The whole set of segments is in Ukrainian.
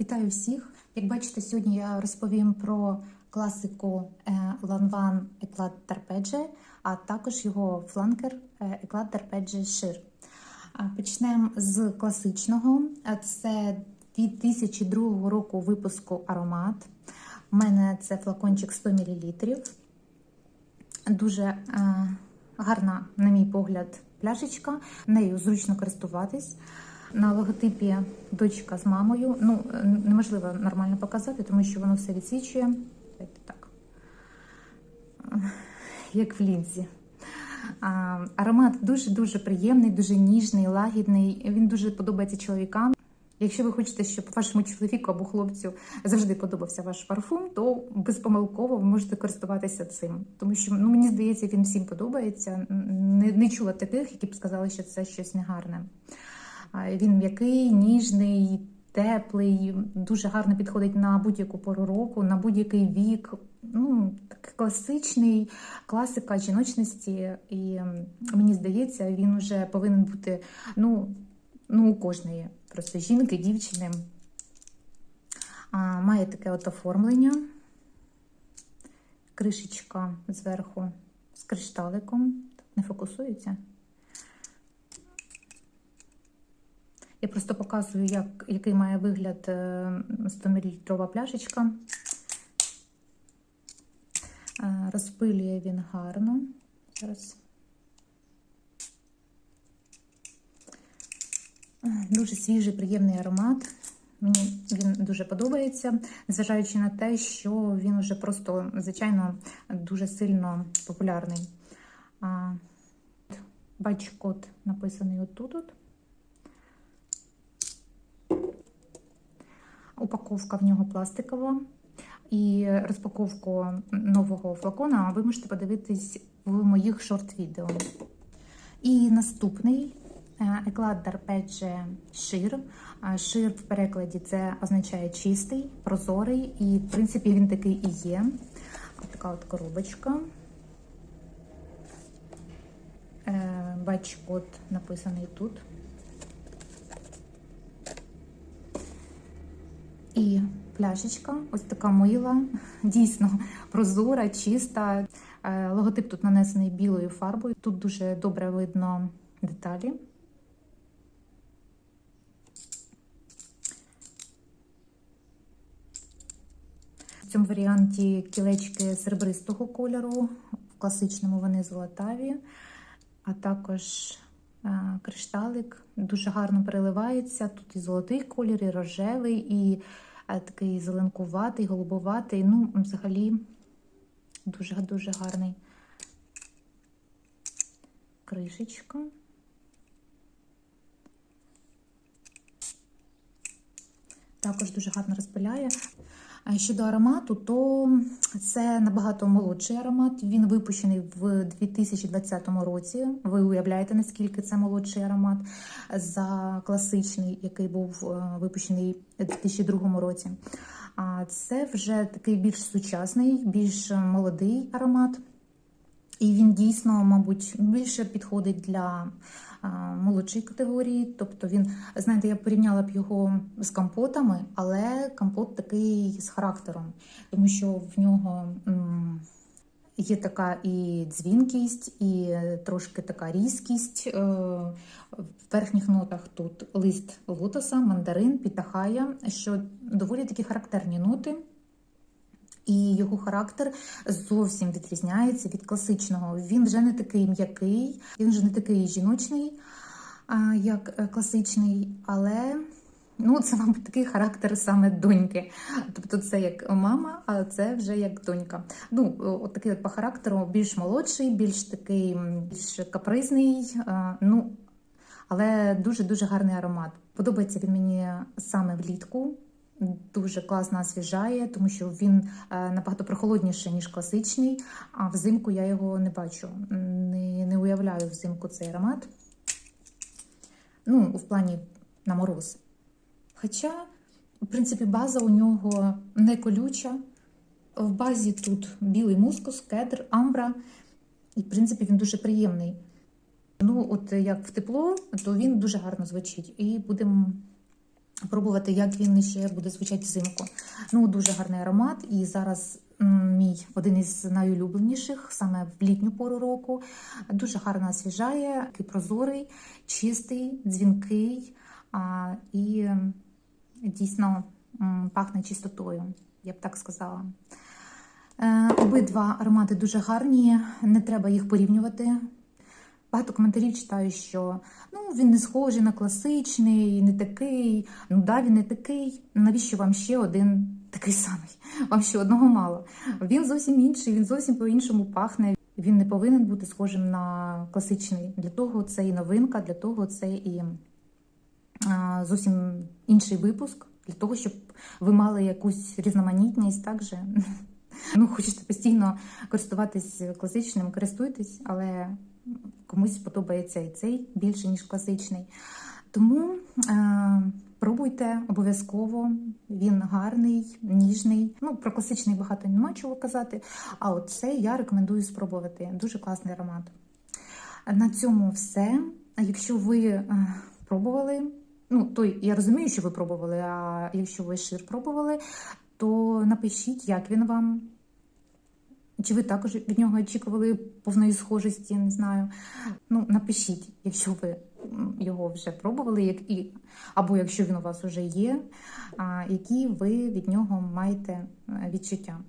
Вітаю всіх! Як бачите, сьогодні я розповім про класику е, Lanvin Eclat а також його фланкер е, d'Arpegge Sheer. А Почнемо з класичного. Це 2002 року випуску аромат. У мене це флакончик 100 мл. Дуже е, гарна, на мій погляд, пляшечка. Нею зручно користуватись. На логотипі дочка з мамою. Ну, неможливо нормально показати, тому що воно все відсвічує. Так. Як в лінзі. Аромат дуже-дуже приємний, дуже ніжний, лагідний. Він дуже подобається чоловікам. Якщо ви хочете, щоб вашому чоловіку або хлопцю завжди подобався ваш парфум, то безпомилково ви можете користуватися цим. Тому що ну, мені здається, він всім подобається. Не, не чула таких, які б сказали, що це щось негарне. Він м'який, ніжний, теплий, дуже гарно підходить на будь-яку пору року, на будь-який вік. Ну, такий класичний класика жіночності. І мені здається, він вже повинен бути ну, ну, у кожної просто жінки, дівчини. А, Має таке от оформлення, кришечка зверху з кришталиком. Не фокусується. Я просто показую, як, який має вигляд 100 мл пляшечка. Розпилює він гарно. Зараз. Дуже свіжий, приємний аромат. Мені він дуже подобається, незважаючи на те, що він вже просто, звичайно, дуже сильно популярний. Бачу код написаний отут. -от. Упаковка в нього пластикова. І розпаковку нового флакона ви можете подивитись в моїх шорт-відео. І наступний Eclat d'Arpegge Sheer. Шир в перекладі це означає чистий, прозорий, і, в принципі, він такий і є. Така от коробочка. Бач, код написаний тут. І пляшечка, ось така мила, дійсно прозора, чиста. Логотип тут нанесений білою фарбою. Тут дуже добре видно деталі. В цьому варіанті кілечки серебристого кольору, в класичному вони золотаві, а також кришталик дуже гарно переливається. Тут і золотий колір, і рожевий, і такий зеленкуватий, голубоватий. Ну, взагалі, дуже-дуже гарний кришечка. Також дуже гарно розпиляє. Щодо аромату, то це набагато молодший аромат. Він випущений в 2020 році. Ви уявляєте, наскільки це молодший аромат за класичний, який був випущений у 2002 році. А це вже такий більш сучасний, більш молодий аромат. І він дійсно, мабуть, більше підходить для молодшої категорії. Тобто він, знаєте, я порівняла б його з компотами, але компот такий з характером, тому що в нього є така і дзвінкість, і трошки така різкість. Е, в верхніх нотах тут лист лотоса, мандарин, пітахая, що доволі такі характерні ноти. І його характер зовсім відрізняється від класичного. Він вже не такий м'який, він вже не такий жіночний, як класичний, але ну, це, мабуть, такий характер саме доньки. Тобто, це як мама, а це вже як донька. Ну, от такий от по характеру більш молодший, більш такий більш капризний. Ну, але дуже-дуже гарний аромат. Подобається він мені саме влітку. Дуже класно освіжає, тому що він набагато прохолодніший, ніж класичний, а взимку я його не бачу. Не не уявляю взимку цей аромат. Ну, в плані на мороз. Хоча, в принципі, база у нього не колюча. В базі тут білий мускус, кедр, амбра. І, в принципі, він дуже приємний. Ну, от як в тепло, то він дуже гарно звучить. І будемо пробувати, як він ще буде звучати взимку. Ну, дуже гарний аромат. І зараз мій один із найулюбленіших, саме в літню пору року. Дуже гарно освіжає, такий прозорий, чистий, дзвінкий а, і дійсно пахне чистотою, я б так сказала. Е, Обидва аромати дуже гарні, не треба їх порівнювати. Багато коментарів читаю, що ну він не схожий на класичний, не такий. Ну да, він не такий. Навіщо вам ще один такий самий? Вам ще одного мало. Він зовсім інший, він зовсім по-іншому пахне. Він не повинен бути схожим на класичний. Для того це і новинка, для того це і а, зовсім інший випуск, для того, щоб ви мали якусь різноманітність, так. Ну, хочете постійно користуватись класичним, користуйтесь, але комусь подобається і цей більше, ніж класичний. Тому е, пробуйте обов'язково. Він гарний, ніжний. Ну, про класичний багато нема чого казати. А от цей я рекомендую спробувати. Дуже класний аромат. На цьому все. Якщо ви е, пробували, ну то я розумію, що ви пробували, а якщо ви шир пробували, то напишіть, як він вам. Чи ви також від нього очікували повної схожості, не знаю. Ну, напишіть, якщо ви його вже пробували, як і, або якщо він у вас вже є, які ви від нього маєте е, відчуття.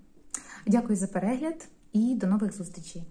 Дякую за перегляд і до нових зустрічей!